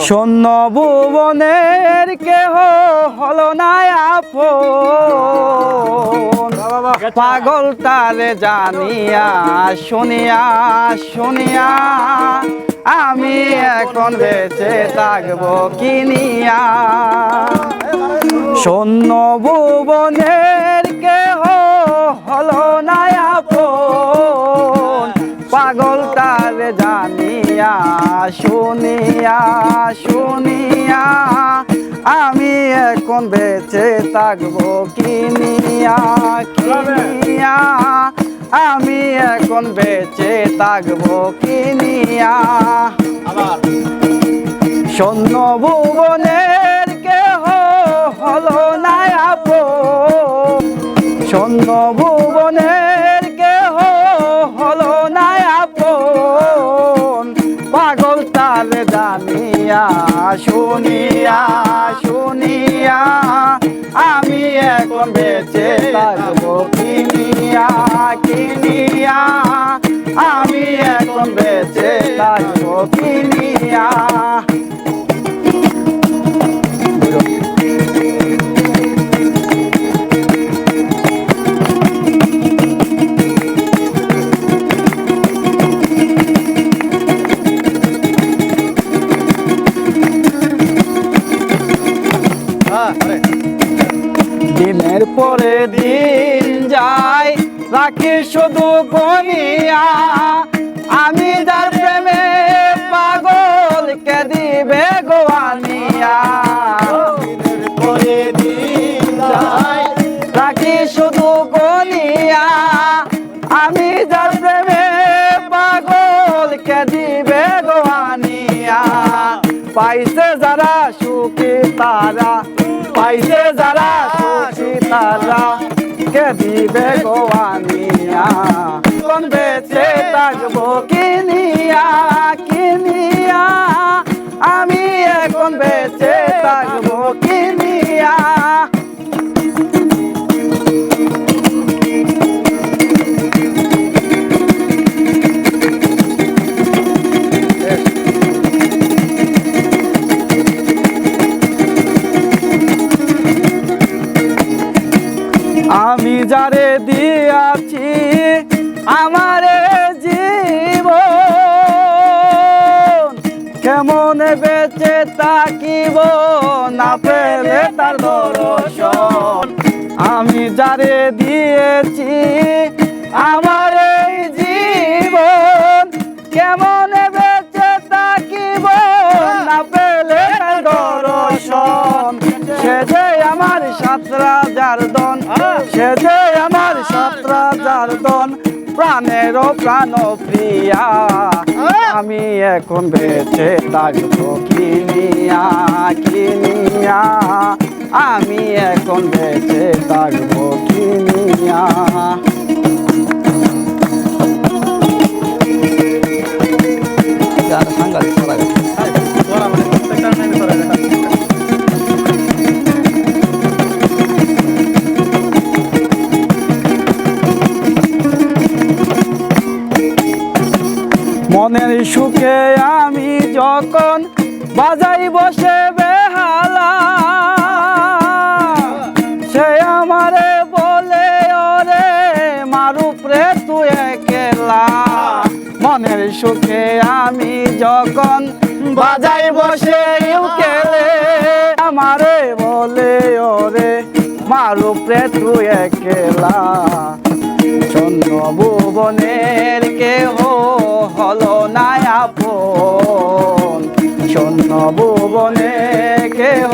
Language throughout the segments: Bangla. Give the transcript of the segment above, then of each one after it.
শূন্য ভুবনের কেহ হলো না পাগল তারে জানিয়া, শুনিয়া শুনিয়া, আমি এখন বেঁচে থাকব কিনিয়া শূন্য ভুবনের কেহ হলো না পাগল শুনিয়া শুনিয়া আমি এখন বেঁচে থাকব কিনিয়া কিনিয়া আমি এখন বেঁচে থাকব কিনিয়া শূন্য ভুবনের শুনিয়া শুনিয়া আমি এখন বেঁচে থাকব। কিনিয়া কিনিয়া আমি এখন বেঁচে থাকব। কিনিয়া। দিনের পরে দিন যায়, রাখি শুধু গনিয়া আমি যার প্রেমে পাগল কে দিবে গোয়ানিয়া দিন যায়, রাখি শুধু আমি যার প্রেমে পাগল কে দিবে গোয়ানিয়া পাইছে যারা সুখী তারা পাইছে যারা সুখী তারা কে দিবে গোয়ানিয়া কোন বেঁচে থাকব কিনিয়া কিনিয়া আমি এখন বেঁচে থাকব কিনিয়া দিয়াছি আমার জীব কেমন বেঁচে তাকিব না পেলে তার দর্শন। আমি যারে দিয়েছি আমার এই জীবন। কেমন বেঁচে তাকিব না পেলে তার দর্শন। সে যে আমার সাতরা যার দন, সে যে আমার সাতরা যার দন প্রাণের প্রাণ প্রিয়া আমি এখন বেঁচে থাকব কিনিয়া কিনিয়া আমি এখন বেঁচে থাকব কিনিয়া আমি যখন বাজাই বসে বেহালা, সে আমারে বলে, ওরে মারুপ রে, তুই একলা। মনের সুখে আমি যখন বাজাই বসে ইউকেলে আমারে বলে, ওরে মারুপ রে, তুই একলা। চন্দ্র ভুবনের কেহ হলো না আপন। চন্দ্র ভুবনে কেহ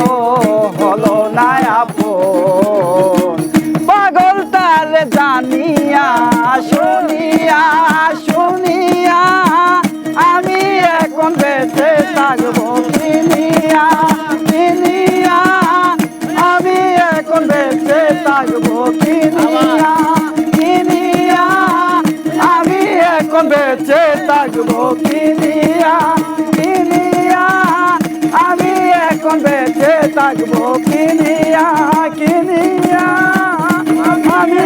হলো না আপন। পাগল তার জানিয়া, শুনিয়া শুনিয়া, আমি এখন বেঁচে থাকব। এখন বেঁচে থাকব কিনিয়া কিনিয়া? আমি এখন বেঁচে থাকব কিনিয়া কিনিয়া? আমি